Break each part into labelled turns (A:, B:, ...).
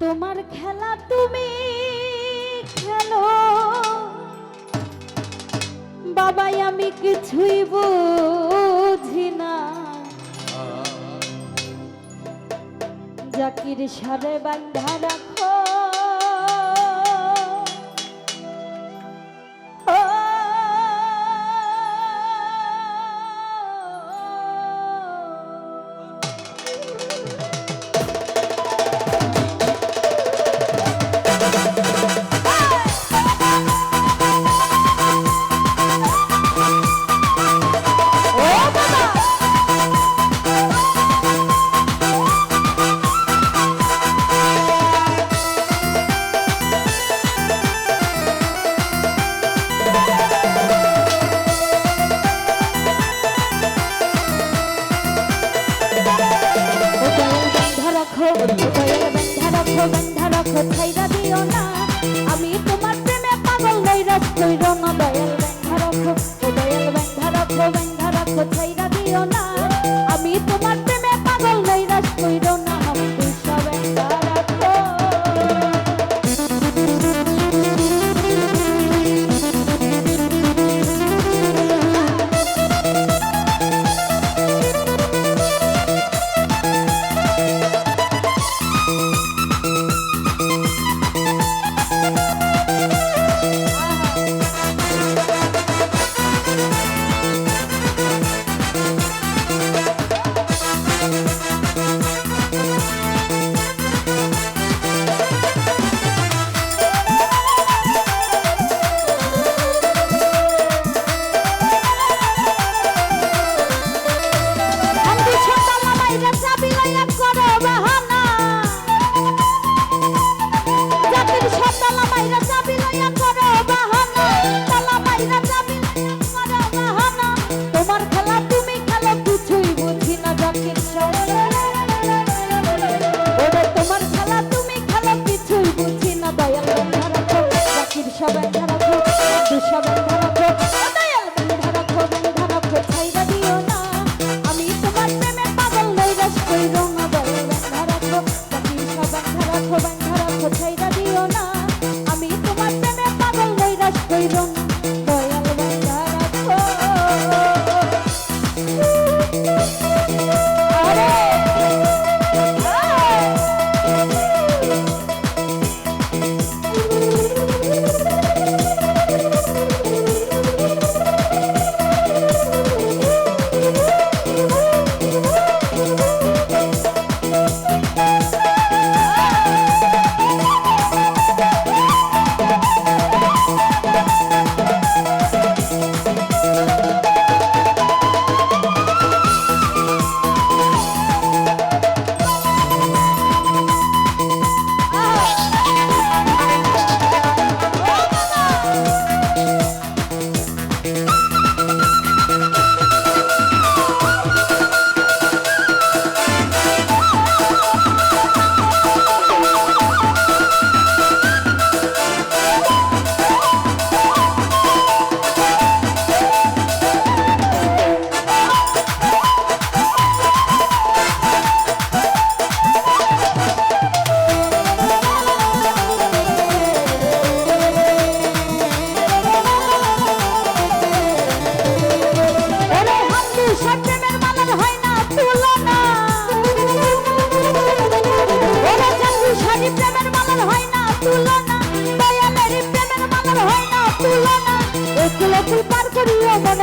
A: তোমার খেলা তুমি খেলো। বাবাই আমি কিছুই বুঝি না। জাকির সারে বান্ধা রাখো রাখো বন্ধু দয়াল বান্ধা রাখো ছাইরা দিও না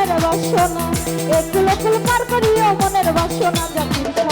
A: মনের বাসনা একটু লোকুল পার করিও মনের বাসনা জানি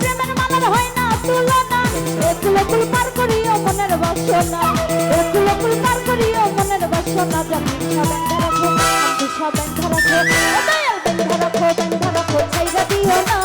A: প্রেমের মালার হয় না তুলনা। একুল একুল পার করিও মনের বাসনা। একুল একুল পার করিও মনের বাসনা। জানি সবেন ধরা খো সবেন ধরা খো দয়াল বেন ধরা খো বেন ধরা দিও না।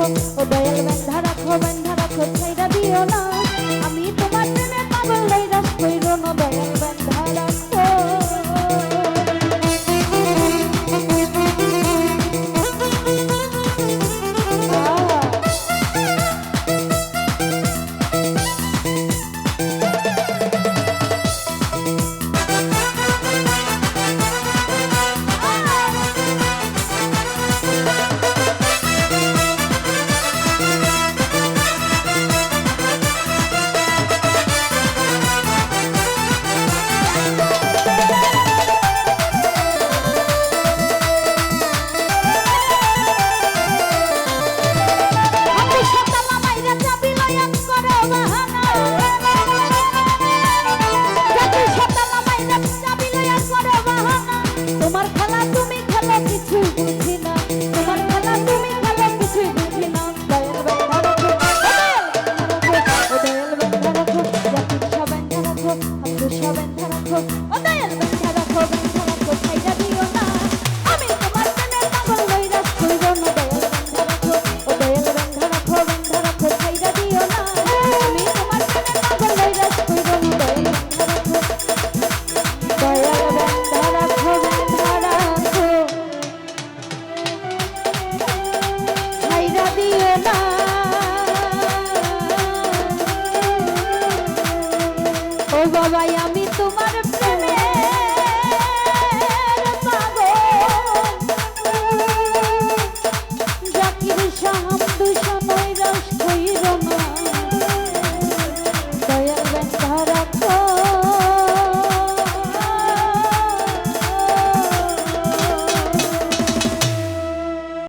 A: রাখো, ও দয়াল বান্ধা রাখো বান্ধা রাখো ছাইরা দিও না। আমি তোমার প্রেমে পাগল হই রাখ কইরো না দয়াল বান্ধা রাখো।